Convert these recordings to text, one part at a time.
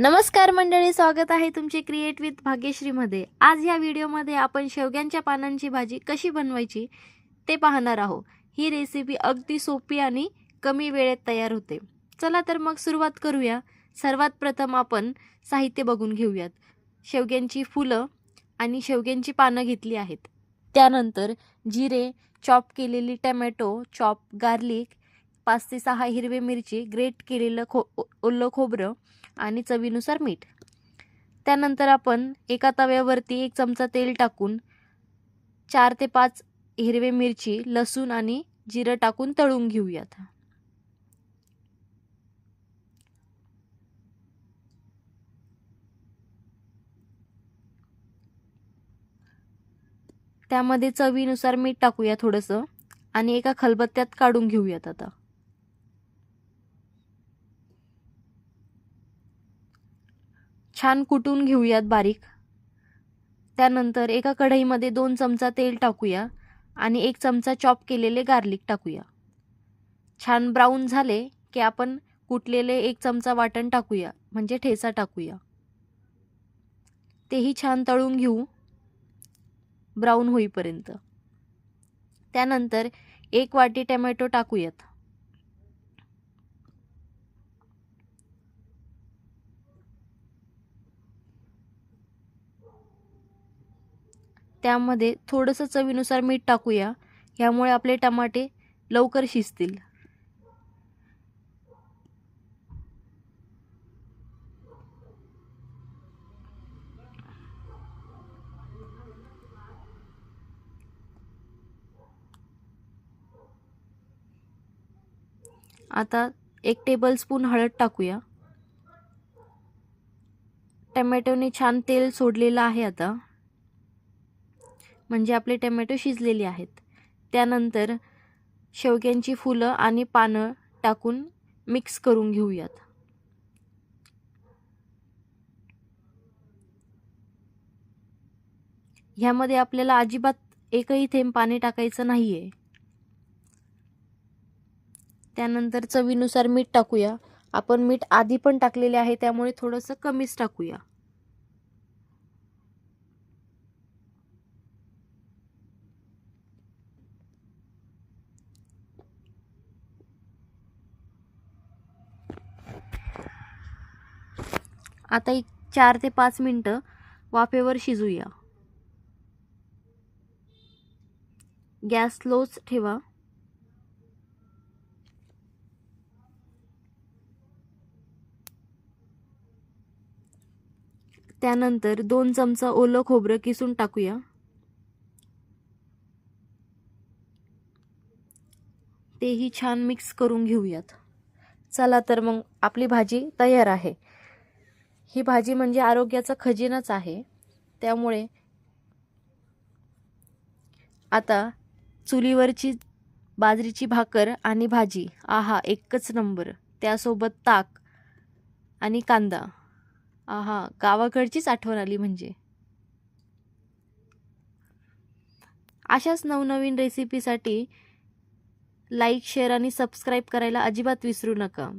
नमस्कार मंडळी स्वागत आहे तुमचे क्रिएट विथ भाग्यश्रीमध्ये. आज या व्हिडिओमध्ये आपण शेवग्यांच्या पानांची भाजी कशी बनवायची ते पाहणार आहोत. ही रेसिपी अगदी सोपी आणि कमी वेळेत तयार होते. चला तर मग सुरुवात करूया. सर्वात प्रथम आपण साहित्य बघून घेऊयात. शेवग्यांची फुलं आणि शेवग्यांची पानं घेतली आहेत. त्यानंतर जिरे चॉप केलेली टमॅटो चॉप गार्लिक पाच ते सहा हिरवी मिरची ग्रेट केलेलं खो ओलं खोबरं आणि चवीनुसार मीठ. त्यानंतर आपण एका तव्यावरती एक चमचा तेल टाकून चार ते पाच हिरवे मिरची लसूण आणि जिरं टाकून तळून घेऊयात. त्यामध्ये चवीनुसार मीठ टाकूया थोडंसं आणि एका खलबत्त्यात काढून घेऊयात आता. छान कुटून घेऊयात बारीक. त्यानंतर एका कढईमध्ये दोन चमचा तेल टाकूया आणि एक चमचा चॉप केलेले गार्लिक टाकूया. छान ब्राऊन झाले की आपण कुटलेले एक चमचा वाटण टाकूया म्हणजे ठेचा टाकूया. तेही छान तळून घेऊ. ब्राऊन होईपर्यंत. त्यानंतर एक वाटी टमॅटो टाकूयात. त्यामध्ये थोडंसं चवीनुसार मीठ टाकूया. ह्यामुळे आपले टमाटे लवकर शिजतील. आता एक टेबलस्पून हळद टाकूया. टमॅटोने छान तेल सोडलेलं आहे आता. म्हणजे आपले टमॅटो शिजलेले आहेत. त्यानंतर शेवग्यांची फुलं आणि पानं टाकून मिक्स करून घेऊयात. ह्यामध्ये आपल्याला अजिबात एकही थेंब पाणी टाकायचं नाही आहे त्यानंतर चवीनुसार मीठ टाकूया. आपण मीठ आधी पण टाकलेले आहे त्यामुळे थोडंसं कमीच टाकूया. आता एक चार ते पाच मिनटं वाफेवर शिजूया. गॅस स्लोच ठेवा. त्यानंतर दोन चमचा ओलं खोबरं किसून टाकूया. तेही छान मिक्स करून घेऊयात. चला तर मग आपली भाजी तयार आहे. ही भाजी म्हणजे आरोग्याचा खजिनाच आहे. त्यामुळे आता चुलीवरची बाजरीची भाकर आणि भाजी आहा एकच नंबर. त्यासोबत ताक आणि कांदा. आहा गावाकडचीच आठवण आली म्हणजे. अशाच नवनवीन रेसिपीसाठी लाईक शेअर आणि सबस्क्राईब करायला अजिबात विसरू नका.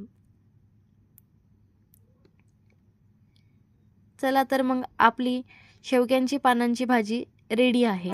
चला तर मग आपली शेवग्यांची पानांची भाजी रेडी आहे.